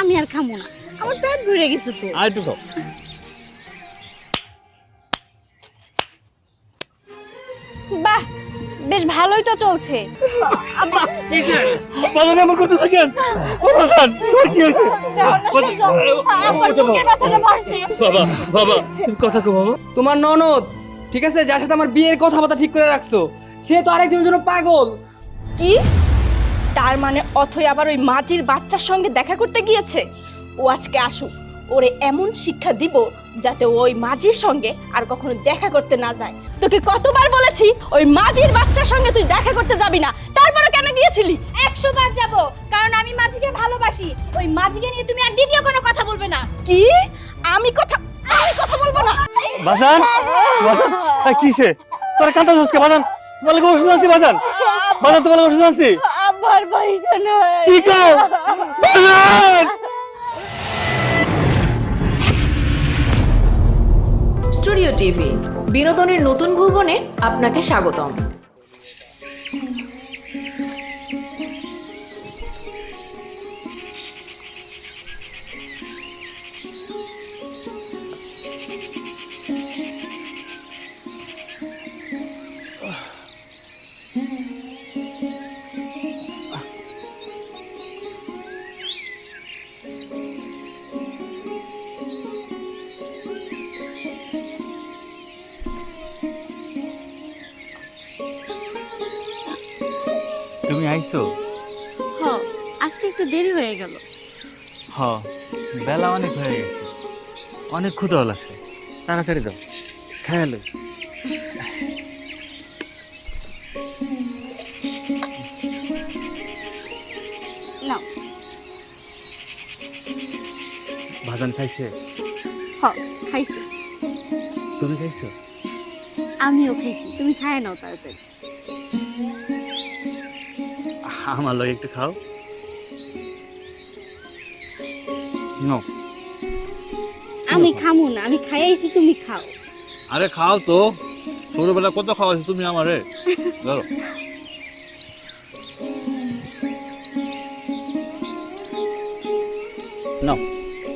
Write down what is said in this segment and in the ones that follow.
আমি আর খামো না। আমার পেট ভরে গেছে তো। আর একটু খাও। বাহ বেশ ভালোই তো চলছে। বাজান এমন করতে থাকেন? ও বাজান তোর কি হয়েছে? আমার বুকের বাবা বাবা কথা কো বাবা। তোমার ননদ ঠিক আছে? যার সাথে আমার বিয়ের কথাবার্তা ঠিক করে রাখছো সে তো আরেকজনের জন্য পাগল। কি? তার মানে অথই আবার ওই মাঝির বাচ্চার সঙ্গে দেখা করতে গিয়েছে? ও আজকে আসুক ওরে এমন শিক্ষা দিব যাতে ওই মাঝির সঙ্গে আর কখনো দেখা করতে না যায়। তোকে কতবার বলেছি ওই মাঝির বাচ্চার সঙ্গে তুই দেখা করতে যাবি না। তারপরে কেন গিয়েছিলি? একশো বার যাব কারণ আমি মাঝিকে ভালোবাসি। ওই মাঝিকে নিয়ে তুমি আর দ্বিতীয় কোনো কথা বলবে না। কি? আমি কথা আমি কথা বলব না? বাজান বাজান আর কিসে? তোর কান্তা হচ্ছে বাজান? তোমার লাগে ওষুধ আনছি বাজান। বাজান তোমার ওষুধ আনছি আমার পয়সা কি কও? বাজান! স্টুডিও টিভি বিনোদনের নতুন ভুবনে আপনাকে স্বাগতম। হয়ে গেল। হ বেলা অনেক হয়ে গেছে। অনেক ক্ষুধাও লাগছে। তাড়াতাড়ি দাও খেয়ালো নাও। ভাজান খাইছে? হ খাইছি। তুমি খাইছো? আমিও খাইছি তুমি খায় নাও তাড়াতাড়ি। আমার লগে একটু খাও। নাও আমি খামো না আমি খাইছি তুমি খাও। আরে খাও তো। ছোটবেলা কত খাওয়াছো তুমি আমারে? ধরো। নাও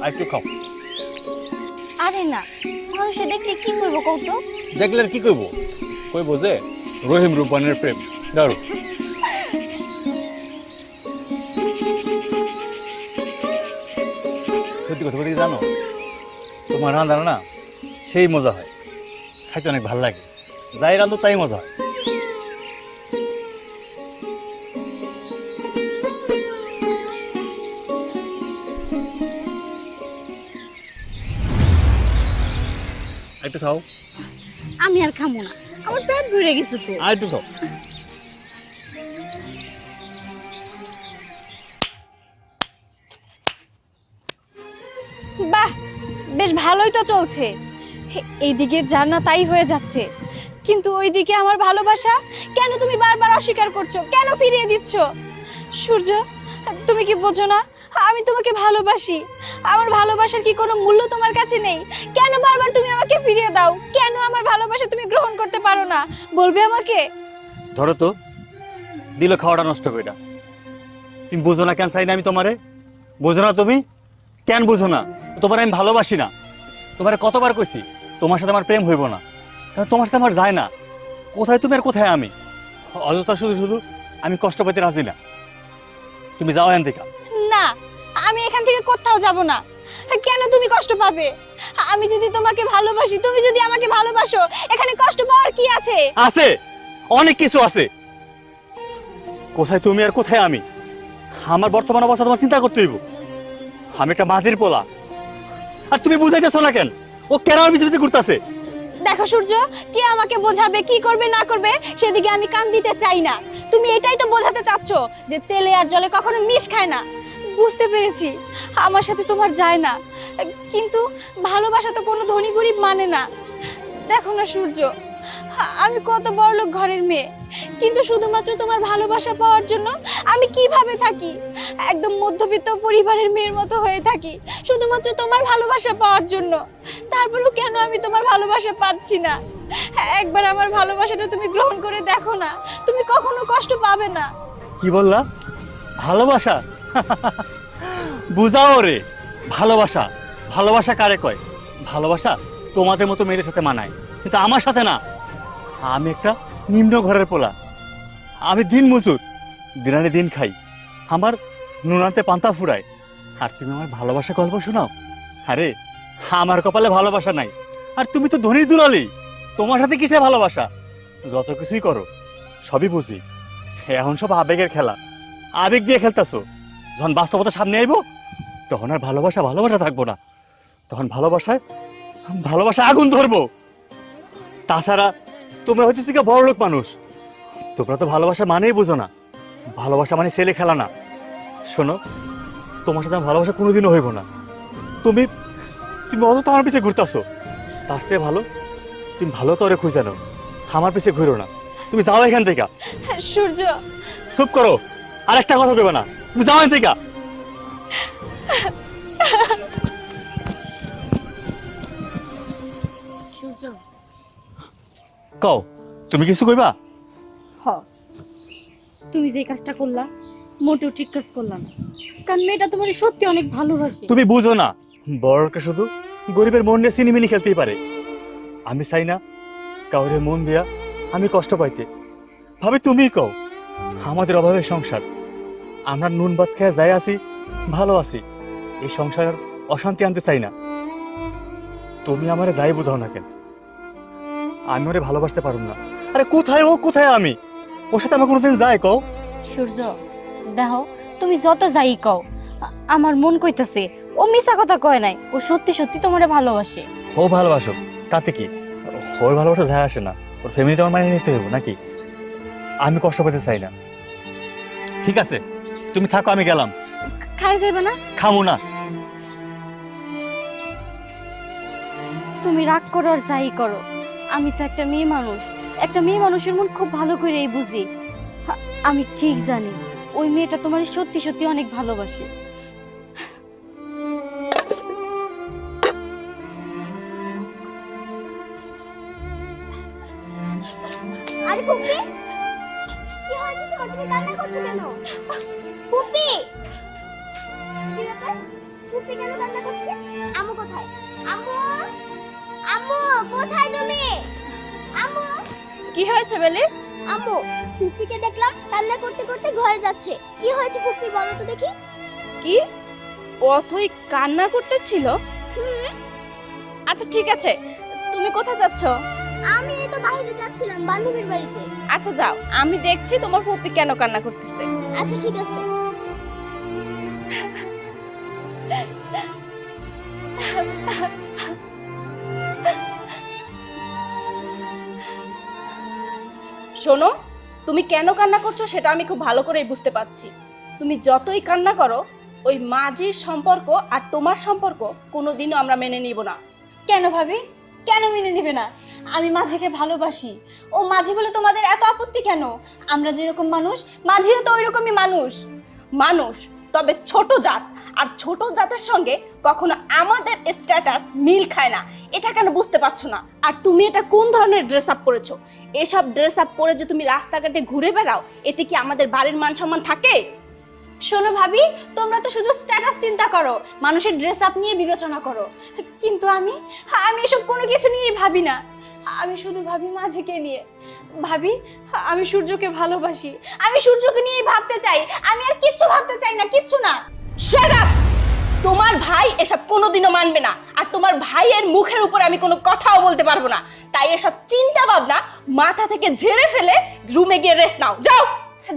আর একটু খাও। আরে না মানুষে দেখলে কি করব কৌত দেখলে আর কি কইব কইব যে রহিম রূপানের প্রেম। ধরো। সত্যি কথা বলি জানো? তোমার রান্না না সেই মজা হয়। খাইতে অনেক ভালো লাগে। যাই রান্ধো তাই মজা হয়। একটু খাও। আমি আর খামো না। আমার পেট ভরে গেছে তো। আর একটু খাও। চলছে। এইদিকে যার না তাই হয়ে যাচ্ছে। কিন্তু ওইদিকে আমার ভালোবাসা? কেন তুমি বারবার অস্বীকার করছ? কেন ফিরিয়ে দিচ্ছ? সূর্য, তুমি কি বোঝো না? আমি তোমাকে ভালোবাসি। আমার ভালোবাসার কি কোনো মূল্য তোমার কাছে নেই? কেন বারবার তুমি আমাকে ফিরিয়ে দাও? কেন আমার ভালোবাসা তুমি গ্রহণ করতে পারো না? বলবে আমাকে? ধরো তো, দিল খাওয়াটা নষ্ট দাও। তুমি বুঝো না কেন চাই না আমি তোমারে? বুঝো না তুমি? কেন বুঝো না? তোমার আমি ভালোবাসি না। তোমারে কতবার কইছি তোমার সাথে আমার প্রেম হইব না। কারণ তোমার সাথে আমার যায় না। কোথায় তুমি আর কোথায় আমি? অযথা শুধু শুধু আমি কষ্ট পেতে রাজি না। তুমি যাও এখান থেকে। না আমি এখান থেকে কোথাও যাব না। কেন তুমি কষ্ট পাবে? আমি যদি তোমাকে ভালোবাসি তুমি যদি আমাকে ভালোবাসো এখানে কষ্ট পাওয়ার কি আছে? আছে অনেক কিছু আছে। কোথায় তুমি আর কোথায় আমি? আমার বর্তমান অবস্থা তোমার চিন্তা করতে হইব। আমি একটা মাঝির পোলা। আর তুমি বুঝাইতেছো না কেন? ও আমার পিছনে পিছনে ঘুরতেছে। দেখো সূর্য, কে আমাকে বোঝাবে, কি করবে, না করবে, সেদিকে আমি কান দিতে চাই না। তুমি এটাই তো বোঝাতে চাচ্ছ যে তেলে আর জলে কখনো মিশ খায় না। বুঝতে পেরেছি, আমার সাথে তোমার যায় না। কিন্তু ভালোবাসা তো কোনো ধনী গরিব মানে না। দেখো না সূর্য আমি কত বড়লোক ঘরের মেয়ে। কিন্তু শুধুমাত্র তোমার ভালোবাসা পাওয়ার জন্য আমি কীভাবে থাকি? একদম মধ্যবিত্ত পরিবারের মেয়ের মতো হয়ে থাকি, শুধুমাত্র তোমার ভালোবাসা পাওয়ার জন্য। তারপরেও কেন আমি তোমার ভালোবাসা পাচ্ছি না? একবার আমার ভালোবাসাটা তুমি গ্রহণ করে দেখো না, তুমি কখনো কষ্ট পাবে না। কি বললা? ভালোবাসা? বুঝাও রে, ভালোবাসা। ভালোবাসা কারে কয়? ভালোবাসা তোমাদের মতো মেয়েদের সাথে মানায়, কিন্তু আমার সাথে না। আমি একটা নিম্ন ঘরের পোলা। আমি দিন মজুর দিনানে দিন খাই। আমার নুনাতে পান্তা ফুরায়। আর তুমি আমার ভালোবাসা গল্প শোনাও? আরে, আমার কপালে ভালোবাসা নাই। আর তুমি তো ধনির দুলালি, তোমার সাথে কিসের ভালোবাসা? যত কিছুই করো, সবই বুঝি। এখন সব আবেগের খেলা। আবেগ দিয়ে খেলতেছো। যখন বাস্তবতা সামনে আইবো, তখন আর ভালোবাসা ভালোবাসা থাকব না। তখন ভালোবাসায় ভালোবাসা আগুন ধরবো। তাছাড়া তোমরা হইতেছি কি বড় লোক মানুষ? তোমরা তো ভালোবাসা মানেই বুঝো না। ভালোবাসা মানে ছেলে খেলা না। শোনো তোমার সাথে আমার ভালোবাসা কোনোদিনও হইব না। তুমি তুমি অযথা আমার পিছিয়ে ঘুরতেছো। তার চেয়ে ভালো তুমি ভালো করে খুঁজে নাও। আমার পিছিয়ে ঘুরো না। তুমি যাও এখান থেকে। সূর্য। চুপ করো। আর একটা কথা দেবে না। তুমি যাও এখান থেকে। সূর্য। কও তুমি কিছু কইবা? হ। তুমি যে কাজটা করলা মোটেও ঠিক কাজ করলা না। কারণ মেয়েটা তোমার সত্যি অনেক ভালোবাসে। তুমি বুঝো না বড়কে শুধু গরিবের মন নিয়ে সিনেমিনি খেলতেই পারে। আমি চাই না কাউরে মন দিয়া আমি কষ্ট পাইতে। ভাবে তুমিই কও আমাদের অভাবে সংসার। আমরা নুন ভাত খেয়ে যাই আছি ভালো আছি। এই সংসারের অশান্তি আনতে চাই না। তুমি আমার যাই বুঝাও না কেন? আমি ওরে ভালোবাসতে পারুম না। আরে কোথায় ও কোথায় আমি? ওর সাথে আমার কোনোদিন যায় কও? সূর্য দেখো তুমি যত যাই কও আ- আমার মন কইতাছে ও মিছা কথা কয় নাই ও সত্যি সত্যি তোমারে ভালোবাসে। ও ভালোবাসো তাতে কি? ওর ভালোবাসা যায় আসে না ওর ফ্যামিলি তোমার মানিয়ে নিতে হবে নাকি? আমি কষ্ট পেতে চাই না। ঠিক আছে তুমি থাকো আমি গেলাম। খাই যাইবে না? খামো না। তুমি রাগ করো আর যাই করো। আমি তো একটা মেয়ে মানুষ। একটা মেয়ে মানুষের মন খুব ভালো করে এই বুঝি আমি ঠিক জানি। ওই মেয়েটা তোমার সত্যি সত্যি অনেক ভালোবাসে। কি হয়েছে বেলে? আম্মু ফুপিকে দেখলাম কান্না করতে করতে ঘরে যাচ্ছে। কি হয়েছে ফুপি বলো তো দেখি। কি? অথই কান্না করতেছিল? আচ্ছা ঠিক আছে। তুমি কোথায় যাচ্ছ? আমি এই তো বাইরে যাচ্ছিলাম বান্ধবীর বাড়িতে। আচ্ছা যাও। আমি দেখছি তোমার পপি কেন কান্না করতেছে। আচ্ছা ঠিক আছে। শোনো, তুমি কেন কান্না করছ সেটা আমি খুব ভালো করেই বুঝতে পারছি। তুমি যতই কান্না করো, ওই মাঝির সম্পর্ক আর তোমার সম্পর্ক কোনোদিনও আমরা মেনে নিব না। কেন ভাবি? কেন মেনে নিবে না? আমি মাঝিকে ভালোবাসি। ও মাঝি বলে তোমাদের এত আপত্তি কেন? আমরা যেরকম মানুষ, মাঝিও তো ওই রকমই মানুষ। মানুষ, তবে ছোট জাত। আর ছোট জাতের সঙ্গে কখনো আমাদের স্ট্যাটাস মিল খায় না। এটা কেন বুঝতে পারছ না? আর তুমি এটা কোন ধরনের ড্রেস আপ করেছ? এসব ড্রেস আপ পরে যে তুমি রাস্তাঘাটে ঘুরে বেড়াও, এতে কি আমাদের বাড়ির মান সম্মান থাকে? শোনো ভাবি, তোমরা তো শুধু স্ট্যাটাস চিন্তা করো, মানুষের ড্রেস আপ নিয়ে বিবেচনা করো। কিন্তু আমি আমি এসব কোনো কিছু নিয়ে ভাবি না। আমি শুধু ভাবি মাঝিকে নিয়ে। ভাবি, আমি সূর্যকে ভালোবাসি। আমি সূর্যকে নিয়েই ভাবতে চাই। আমি আর কিচ্ছু ভাবতে চাই না, কিচ্ছু না। Shut up! তোমার ভাই এসব কোনোদিনও মানবে না। আর তোমার ভাইয়ের মুখের উপর আমি কোনো কথাও বলতে পারব না। তাই এসব চিন্তা ভাবনা মাথা থেকে ঝেড়ে ফেলে রুমে গিয়ে রেস্ট নাও। যাও!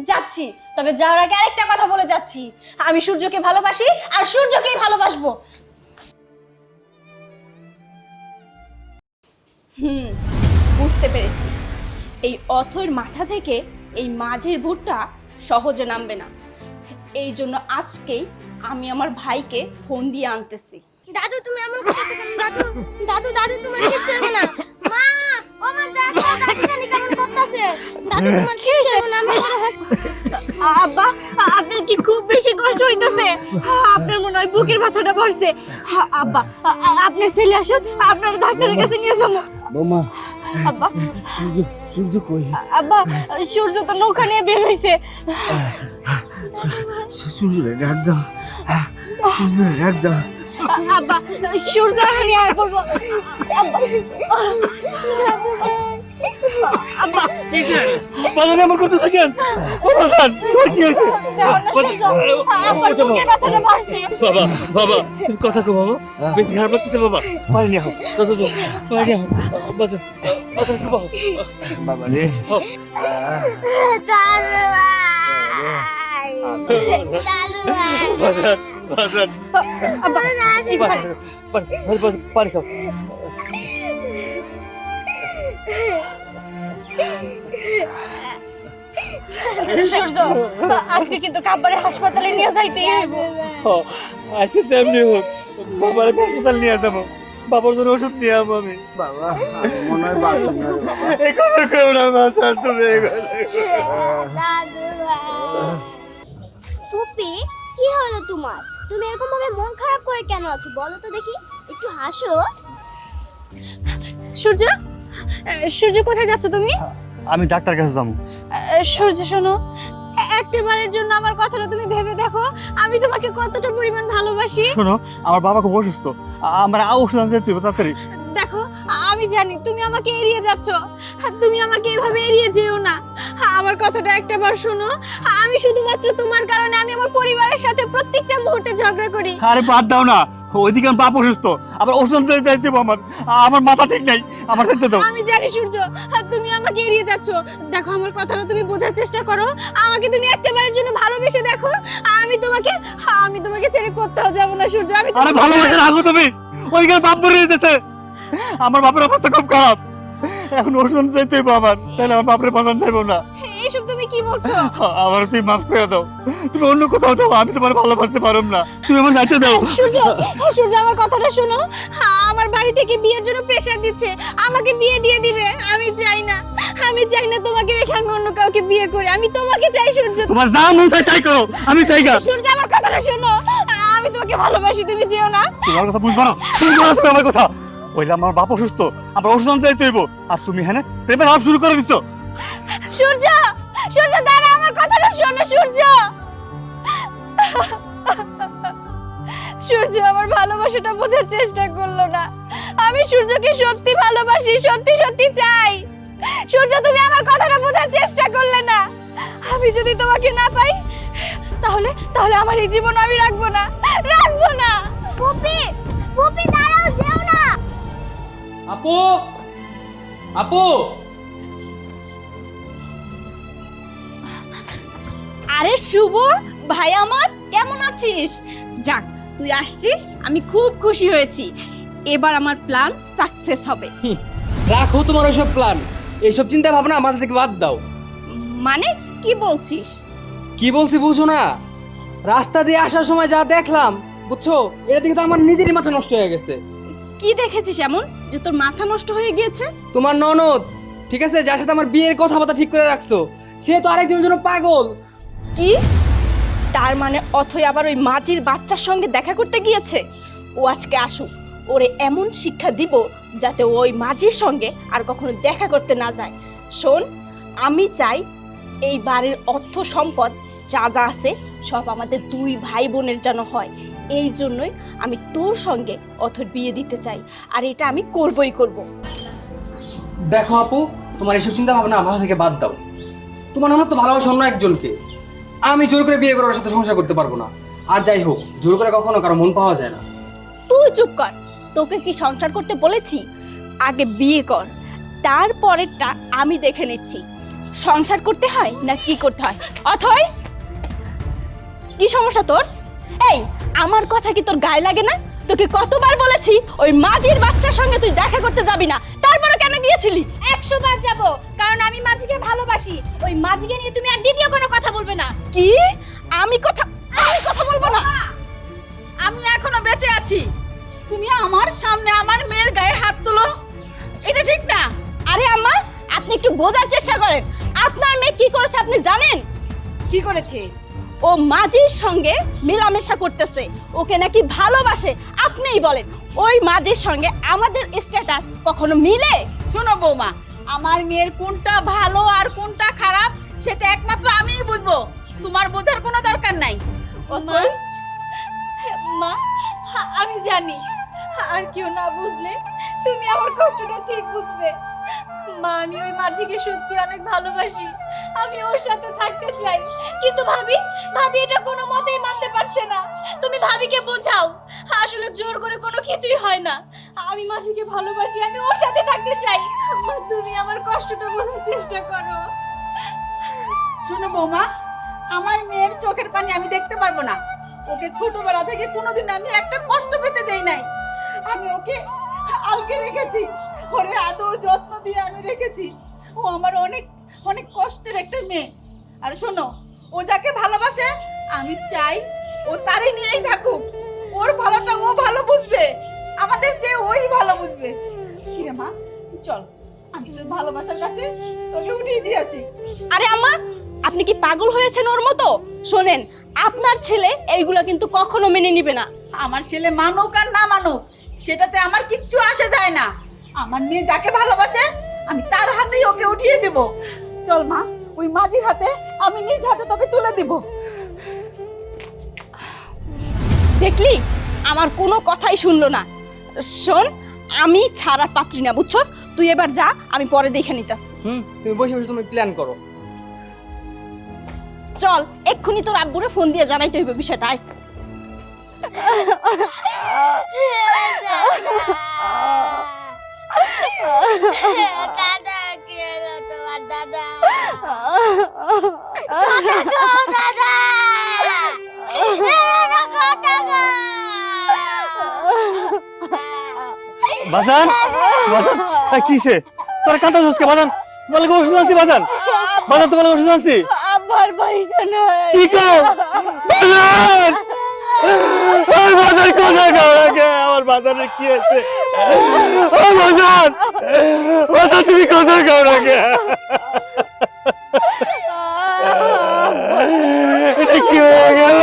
যাচ্ছি। তবে যাওয়ার আগে আরেকটা কথা বলে যাচ্ছি। আমি সূর্যকে ভালোবাসি আর সূর্যকেই ভালোবাসবো। হুম, বুঝতে পেরেছি। এই অথৈর মাথা থেকে এই মাঝের ভুট্টা সহজে নামবে না। এই জন্য আজকেই আমি আমার ভাইকে ফোন দিয়ে আনতেছি। দাদু তুমি এমন করতেছো কেন দাদু। দাদু দাদু তোমার কিচ্ছু হবে না। মা ও মা দেখো দাদু জানি কেমন করতেছে। দাদু তোমার কিচ্ছু হবে না আমি বড় আব্বা আপনার কি খুব বেশি কষ্ট হইতেছে? আপনার মনে হয় বুকের ব্যথাটা পড়ছে আব্বা আপনার ছেলে আসুন আপনার ডাক্তারের কাছে নিয়ে যাব। বৌমা আব্বা। সূর্য সূর্য কই? আব্বা সূর্য তো নৌকা নিয়ে বের হইছে। সূর্য ডাক দাও। একদম। আব্বা সূর্য আমি আর করব আব্বা। বাজারে আমার করতে থাকেন? বাজান তোমার কি হয়েছে? বাবা বাবা কথা কো বাবা। বেশি খারাপ লাগতেছে বাবা। পানি নিয়ে আহ। পানি নিয়ে আহ বাজান বাজান বাবা বাবা রে। বাজান বাজান আব্বা এই যে আজকে কিন্তু কাব্বারে হাসপাতালে নিয়ে যাইতে হইব আজকে হোক বাবার হাসপাতাল নিয়ে যাব বাবার জন্য ওষুধ নিয়ে যাব আমি বাবা মনে হয় বাঁচান তুমি ফুপি কি হলো তোমার? তুমি এরকম ভাবে মন খারাপ করে কেন আছো? বলো তো দেখি। একটু হাসো। সূর্য? সূর্য কোথায় যাচ্ছ তুমি? আমি ডাক্তার কাছে যাব। সূর্য শোনো। একটিবারের জন্য আমার কথাটা তুমি ভেবে দেখো। আমি তোমাকে কতটা পরিমাণ ভালোবাসি। শোনো আমার বাবা খুব অসুস্থ। আমরা আ ওষুধ আনতে তুই তাড়াতাড়ি। দেখো আমি জানি তুমি আমাকে এড়িয়ে যাচ্ছ। তুমি আমাকে এভাবে এড়িয়ে যেও না। আমার কথাটা একটা বার শোনো। আমি শুধুমাত্র তোমার কারণে আমি আমার পরিবারের সাথে প্রত্যেকটা মুহূর্তে ঝগড়া করি। আরে বাদ দাও না। ওইদিকে আমার বাপ অসুস্থ। আবার ওষুধ হবে আমার। আমার মাথা ঠিক নাই। আমার যেতে দাও। আমি জানি সূর্য তুমি আমাকে এড়িয়ে যাচ্ছ। দেখো আমার কথাটা তুমি বোঝার চেষ্টা করো। আমাকে তুমি একটা বারের জন্য ভালোবেসে দেখো। আমি তোমাকে আমি তোমাকে ছেড়ে কোথাও যাব না সূর্য। আমি আরে তোমাকে- ভালোবাসে রাখো তুমি। ওইখানে বাপ মরে যেতেছে আমার বাপের অবস্থা খুব খারাপ। এখন ওষুধ যাইতে হবে তাহলে আমার বাপের বাঁচান চাইব না। এইসব তুমি কি বলছো? আমার তুই মাফ করে দাও। তুমি অন্য কোথাও দাও আমি তোমার ভালোবাসতে না। তুমি আমার দাও। সূর্য সূর্য আমার কথাটা শোনো। আমার বাড়ি থেকে বিয়ের জন্য প্রেশার দিচ্ছে। আমাকে বিয়ে দিয়ে দিবে। আমি চাই না। আমি চাই না তোমাকে রেখে আমি অন্য কাউকে বিয়ে করি। আমি তোমাকে চাই সূর্য। তোমার যা মন চাই তাই করো। আমি চাই গা সূর্য আমার কথাটা শোনো। আমি তোমাকে ভালোবাসি তুমি যেও না। তোমার কথা বুঝবা না। তুমি আমার কথা। ওইলে আমার বাপ অসুস্থ আমার ওষুধ আনতে যাইতে হইব। আর তুমি হ্যাঁ প্রেমের হাফ শুরু করে দিচ্ছ সূর্য সূর্য দাঁড়া আমার কথাটা শোনো সূর্য। সূর্য আমার ভালোবাসাটা বোঝার চেষ্টা করল না। আমি সূর্যকে সত্যি ভালোবাসি সত্যি সত্যি চাই। সূর্য তুমি আমার কথাটা বোঝার চেষ্টা করলে না। আমি যদি তোমাকে না পাই তাহলে তাহলে আমার এই জীবন আমি রাখব না রাখব না। ফুপি ফুপি দাঁড়াও যেও না। আপু! আপু! আরে শুভ ভাই আমার কেমন আছিস? যাক তুই আসছিস আমি খুব খুশি হয়েছি। এবার আমার প্ল্যান সাকসেস হবে। রাখো তোমার ওইসব প্ল্যান এইসব চিন্তা ভাবনা মাথা থেকে বাদ দাও। মানে কি বলছিস? কি বলছি বুঝো না? রাস্তা দিয়ে আসার সময় যা দেখলাম বুঝছ? এটা দেখে তো আমার নিজেরই মাথা নষ্ট হয়ে গেছে। কি দেখেছিস এমন যে তোর মাথা নষ্ট হয়ে গিয়েছে? তোমার ননদ ঠিক আছে? যার সাথে আমার বিয়ের কথাবার্তা ঠিক করে রাখছো সে তো আরেকজনের জন্য পাগল। কি? তার মানে অথই আবার ওই মাঝির বাচ্চার সঙ্গে দেখা করতে গিয়েছে? ও আজকে আসুক ওরে এমন শিক্ষা দিব যাতে ও ওই মাঝির সঙ্গে আর কখনো দেখা করতে না যায়। শোন আমি চাই এই বাড়ির অর্থ সম্পদ যা যা আছে সব আমাদের দুই ভাই বোনের যেন হয়। এই জন্যই আমি তোর সঙ্গে অথর বিয়ে দিতে চাই আর এটা আমি করবই করব। দেখো আপু তোমার এইসব চিন্তা ভাবনা মাথা থেকে বাদ দাও। তোমার আমার তো ভালোবাসা অন্য একজনকে। আমি জোর করে বিয়ে করে ওর সাথে সংসার করতে পারব না। আর যাই হোক জোর করে কখনো কারও মন পাওয়া যায় না। তুই চুপ কর। তোকে কি সংসার করতে বলেছি? আগে বিয়ে কর তারপরেরটা আমি দেখে নিচ্ছি। সংসার করতে হয় না কি করতে হয়? অথয় কি সমস্যা তোর? এই আমার কথা কি তোর গায়ে লাগে না? তোকে কতবার বলেছি ওই মাঝির বাচ্চার সঙ্গে তুই দেখা করতে যাবি না। তারপরে কেন গিয়েছিলি? একশো বার যাব কারণ আমি মাঝিকে ভালোবাসি। ওই মাঝিকে নিয়ে তুমি আর দ্বিতীয় কোনো কথা বলবে না। কি? আমি কথা আমি কথা বলব না? আমি এখনও বেঁচে আছি। তুমি আমার সামনে আমার মেয়ের গায়ে হাত তুলো। এটা ঠিক না। আরে আম্মা আপনি একটু বোঝার চেষ্টা করেন। আপনার মেয়ে কি করেছে আপনি জানেন? কি করেছে? ও মাঝির সঙ্গে মেলামেশা করতেছে। ওকে নাকি ভালোবাসে আপনিই বলেন। ওই মাঝির সঙ্গে আমাদের স্ট্যাটাস কখনো মিলে? শোনো বৌমা আমার মেয়ের কোনটা ভালো আর কোনটা খারাপ সেটা একমাত্র আমিই বুঝব। তোমার বোঝার কোনো দরকার নাই। অথই মা আমি জানি। আর কেউ না বুঝলে তুমি আমার কষ্টটা ঠিক বুঝবে। মা আমি ওই মাঝিকে সত্যি অনেক ভালোবাসি। আমি ওর সাথে থাকতে চাই। কিন্তু ভাবি ভাবি এটা কোনো মতেই মানতে পারছে না। তুমি ভাবিকে বোঝাও, আসলে জোর করে কোনো কিছুই হয় না। আমি মাঝিকে ভালোবাসি, আমি ওর সাথে থাকতে চাই। তুমি আমার কষ্টটা বোঝার চেষ্টা করো। শোনো বৌমা, আমার মেয়ের চোখের পানি আমি দেখতে পারব না। ওকে ছোটবেলা থেকে কোনোদিন আমি একটা কষ্ট পেতে দেই নাই। আমি ওকে আলকে রেখেছি, ওরে আদর যত্ন দিয়ে আমি রেখেছি। ও আমার অনেক অনেক কষ্টের একটা মেয়ে। আর শোনো ও যাকে ভালোবাসে আমি চাই ও তারই নিয়েই থাকুক। ওর ভালোটা ও ভালো বুঝবে আমাদের চেয়ে ওই ভালো বুঝবে। কিরে মা চল আমি তোর ভালোবাসার কাছে তোকে উঠিয়ে দিয়ে আসি। আরে আম্মা আপনি কি পাগল হয়েছেন ওর মতো? শোনেন আপনার ছেলে এইগুলো কিন্তু কখনো মেনে নিবে না। আমার ছেলে মানুক আর না মানুক সেটাতে আমার কিচ্ছু আসে যায় না। আমার মেয়ে যাকে ভালোবাসে আমি তার হাতেই ওকে উঠিয়ে দেব চল মা ওই মাটির হাতে আমি নিজ হাতে তোকে তুলে দিব দেখলি আমার কোনো কথাই শুনলো না শোন আমি ছাড়ার পাত্রী না বুঝছস তুই এবার যা আমি পরে দেখে নিতাছি হুম তুমি বসে বসে তুমি প্ল্যান করো চল এক্ষুনি তোর আব্বুরে ফোন দিয়ে জানাইতে হইবে বিষয়টা আয়। দাদা কি হলো তোমার দাদা দাদা দাদা বাজান বাজান কিসে তোর কাঁটা ঝসকে বাজান? তোমার ওষুধ আনছি বাজান। বাজান তোমার ওষুধ আনছি। পয়সা কি কও? বাজান! ওই বাজার কোথায় গো আমার বাজারে কি আছে? ও বাজার! বাজার তুমি কোথায় গাও আগে এটা কি হয়ে গেল?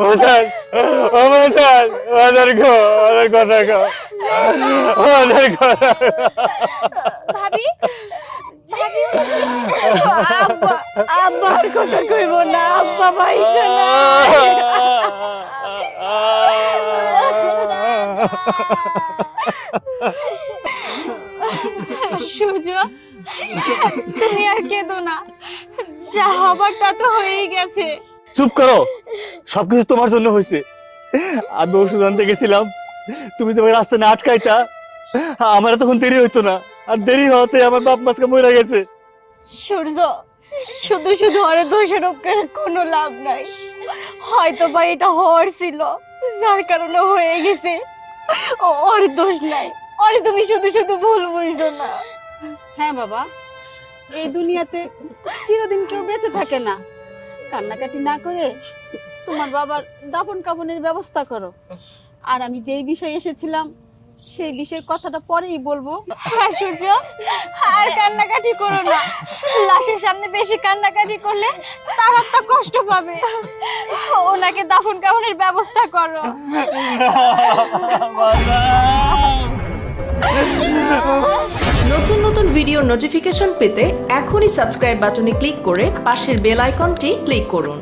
বাজার ও বাজার বাজার গো বাজার কথা গো? ভাবি ভাবি আব্বা আব্বার কথা কইব না আব্বা পাইছে না। সূর্য তুমি আর কেঁদো না। যা হবার তা তো হয়েই গেছে। চুপ করো সবকিছু তোমার জন্য হয়েছে। আমি ওষুধ আনতে গেছিলাম। তুমি তোমার রাস্তায় না আটকাইতা। আমার তখন দেরি হইতো না। আর দেরি হওয়াতে আমার বাপ মাছকে মরে গেছে। সূর্য শুধু শুধু ওরে দোষারোপ করে কোনো লাভ নাই। হয়তো বা এটা হওয়ার ছিল যার কারণে হয়ে গেছে। ওর দোষ নাই। ওরে তুমি শুধু শুধু ভুল বুঝছ না। হ্যাঁ বাবা এই দুনিয়াতে চিরদিন কেউ বেঁচে থাকে না। কান্নাকাটি না করে তোমার বাবার দাফন কাফনের ব্যবস্থা করো। আর আমি যেই বিষয়ে এসেছিলাম সেই বিষয়ের কথাটা পরেই বলব। হ্যাঁ সূর্য আর কান্নাকাটি করো না। লাশের সামনে বেশি কান্নাকাটি করলে তার আত্মা কষ্ট পাবে। ওনাকে দাফন কাফনের ব্যবস্থা করো। নতুন নতুন ভিডিওর নোটিফিকেশন পেতে এখনই সাবস্ক্রাইব বাটনে ক্লিক করে পাশের বেল আইকনটি ক্লিক করুন।